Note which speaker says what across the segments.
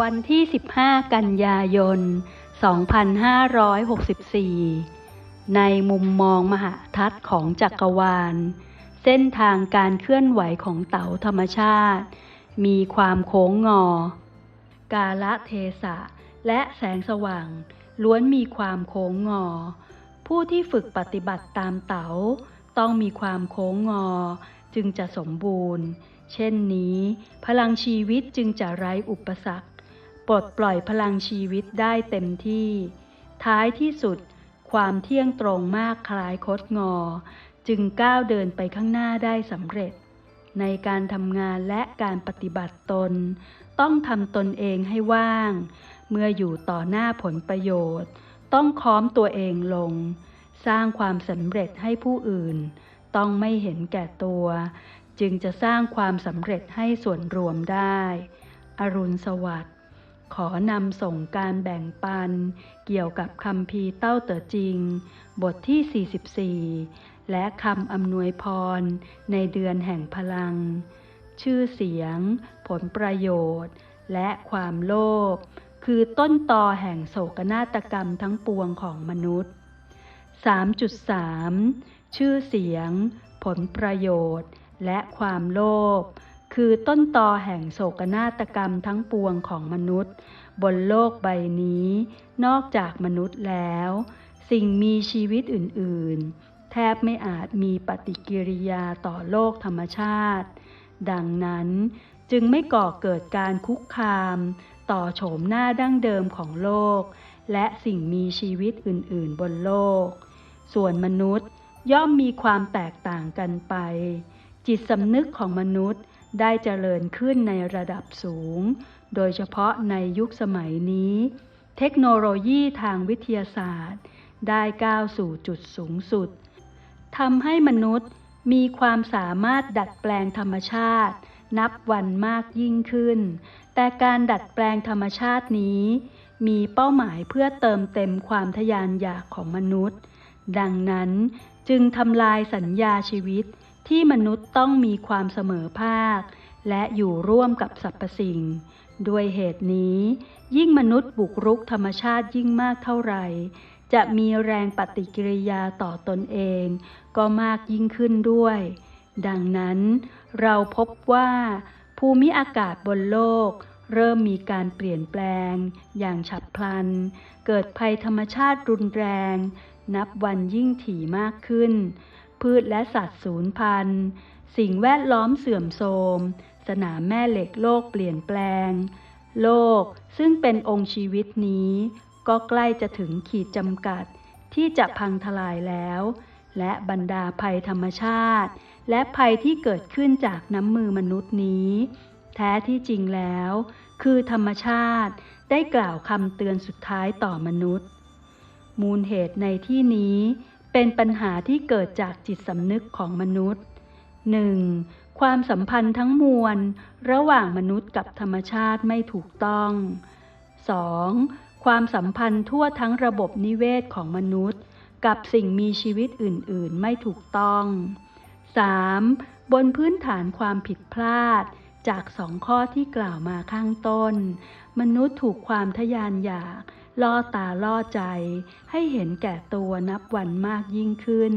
Speaker 1: วันที่ 15 กันยายน 2564 ในมุมมองมหาทัศน์ของจักรวาล เส้นทางการเคลื่อนไหวของเต๋าธรรมชาติ มีความโค้งงอ กาละเทศะ และแสงสว่าง ล้วนมีความโค้งงอ ผู้ที่ฝึกปฏิบัติตามเต๋าต้องมีความโค้งงอ จึงจะสมบูรณ์เช่นนี้ พลังชีวิตจึงจะไร้อุปสรรค ปลดปล่อยพลังชีวิตได้เต็มที่ ท้ายที่สุด ความเที่ยงตรงมากคล้ายคดงอ จึงก้าวเดินไปข้างหน้าได้สำเร็จ ในการทำงานและการปฏิบัติตน ต้องทำตนเองให้ว่าง เมื่ออยู่ต่อหน้าผลประโยชน์ ต้องค้อมตัวเองลง สร้างความสำเร็จให้ผู้อื่น ต้องไม่เห็นแก่ตัว จึงจะสร้างความสำเร็จให้ส่วนรวมได้ อรุณสวัสดิ์ ขอนำส่งการแบ่งปัน เกี่ยวกับคำพีเต้าเต๋อจริง บทที่ 44 และคำอำนวยพร ในเดือนแห่งพลัง ชื่อเสียง ผลประโยชน์ และความโลภคือต้นตอแห่งโศกนาฏกรรมทั้งปวงของมนุษย์ 3.3 ชื่อเสียง ผลประโยชน์ และความโลภ คือต้นตอแห่งโศกนาฏกรรมทั้งปวงของมนุษย์ บนโลกใบนี้ นอกจากมนุษย์แล้ว สิ่งมีชีวิตอื่น ๆ แทบไม่อาจมีปฏิกิริยาต่อโลกธรรมชาติ ดังนั้นจึงไม่ก่อเกิดการคุกคาม ต่อโฉมหน้าดั้งเดิมของโลก และสิ่งมีชีวิตอื่น ๆ บนโลก ส่วนมนุษย์ย่อมมีความแตกต่างกันไป จิตสำนึกของมนุษย์ ได้เจริญขึ้นในระดับสูง โดยเฉพาะในยุคสมัยนี้ เทคโนโลยีทางวิทยาศาสตร์ ได้ก้าวสู่จุดสูงสุดทำให้มนุษย์มีความสามารถดัดแปลงธรรมชาติ นับวันมากยิ่งขึ้น แต่การดัดแปลงธรรมชาตินี้ มีเป้าหมายเพื่อเติมเต็มความทะยานอยากของมนุษย์ ดังนั้นจึงทำลายสัญญาชีวิต ที่มนุษย์ต้องมีความเสมอภาค และอยู่ร่วมกับสรรพสิ่ง ด้วยเหตุนี้ ยิ่งมนุษย์บุกรุกธรรมชาติยิ่งมากเท่าไหร่ จะมีแรงปฏิกิริยาต่อตนเอง ก็มากยิ่งขึ้นด้วย ดังนั้น เราพบว่า ภูมิอากาศบนโลก เริ่มมีการเปลี่ยนแปลง อย่างฉับพลัน เกิดภัยธรรมชาติรุนแรง นับวันยิ่งถี่มากขึ้น พืชและสัตว์สูญพันธุ์ สิ่งแวดล้อมเสื่อมโทรม สนามแม่เหล็กโลกเปลี่ยนแปลง โลกซึ่งเป็นองค์ชีวิตนี้ ก็ใกล้จะถึงขีดจำกัดที่จะพังทลายแล้ว และบรรดาภัยธรรมชาติ และภัยที่เกิดขึ้นจากน้ำมือมนุษย์นี้ แท้ที่จริงแล้ว คือธรรมชาติได้กล่าวคำเตือนสุดท้ายต่อมนุษย์ มูลเหตุในที่นี้ เป็นปัญหาที่เกิดจากจิตสำนึกของมนุษย์ 1. ความสัมพันธ์ทั้งมวล ระหว่างมนุษย์กับธรรมชาติไม่ถูกต้อง 2. ความสัมพันธ์ทั่วทั้งระบบนิเวศของมนุษย์ กับสิ่งมีชีวิตอื่น ๆ ไม่ถูกต้อง 3. บนพื้นฐานความผิดพลาดจากสองข้อที่กล่าวมาข้างต้น มนุษย์ถูกความทะยานอยาก ล่อตาล่อใจ ให้เห็นแก่ตัวนับวันมากยิ่งขึ้น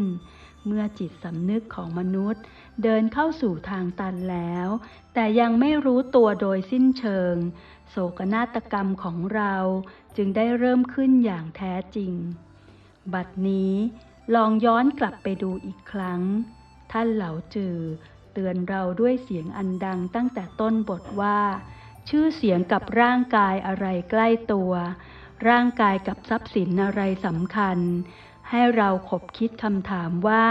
Speaker 1: เมื่อจิตสำนึกของมนุษย์ เดินเข้าสู่ทางตันแล้ว แต่ยังไม่รู้ตัวโดยสิ้นเชิง โศกนาฏกรรมของเราจึงได้เริ่มขึ้นอย่างแท้จริง บัดนี้ลองย้อนกลับไปดูอีกครั้ง ท่านเหล่าจือเตือนเราด้วยเสียงอันดังตั้งแต่ต้นบทว่า ชื่อเสียงกับร่างกายอะไรใกล้ตัว ร่างกายกับทรัพย์สินอะไรสำคัญ ให้เราขบคิดคำถามว่า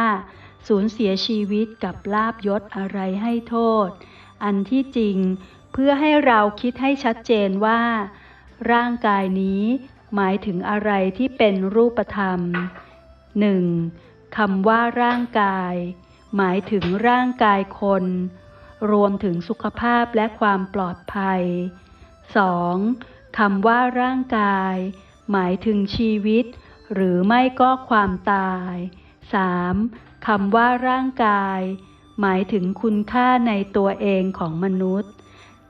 Speaker 1: สูญเสียชีวิตกับลาบยศอะไรให้โทษ อันที่จริงเพื่อให้เราคิดให้ชัดเจนว่า ร่างกายนี้หมายถึงอะไรที่เป็นรูปธรรม 1. คำว่าร่างกาย หมายถึงร่างกายคน รวมถึงสุขภาพและความปลอดภัย 2. คำว่าร่างกาย หมายถึงชีวิต หรือไม่ก็ความตาย 3. คำว่าร่างกาย หมายถึงคุณค่าในตัวเองของมนุษย์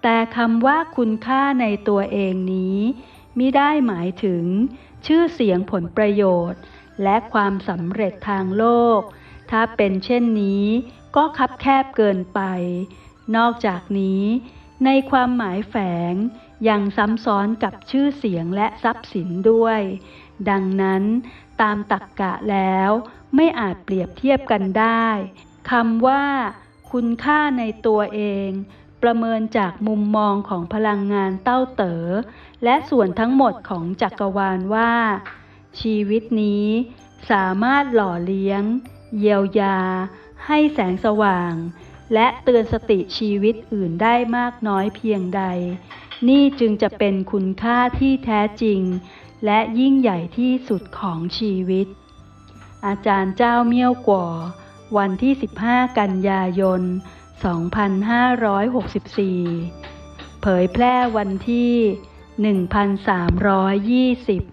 Speaker 1: แต่คำว่าคุณค่าในตัวเองนี้มิได้หมายถึง ชื่อเสียงผลประโยชน์ และความสำเร็จทางโลก ถ้าเป็นเช่นนี้ก็คับแคบเกินไป นอกจากนี้ ในความหมายแฝง ยังซ้ำซ้อนกับชื่อเสียงและทรัพย์สินด้วย ดังนั้นตามตักกะแล้วไม่อาจเปรียบเทียบกันได้คำว่า คุณค่าในตัวเองประเมินจากมุมมองของพลังงานเต้าเต๋อและส่วนทั้งหมดของจักรวาลว่า ชีวิตนี้สามารถหล่อเลี้ยง เยียวยา ให้แสงสว่าง และเตือนสติชีวิตอื่นได้มากน้อยเพียงใด นี่จึงจะเป็นคุณค่าที่แท้จริง และยิ่งใหญ่ที่สุดของชีวิต อาจารย์เจ้าเมี่ยวกว่าวันที่ 15 กันยายน 2564 เผยแพร่วันที่ 1320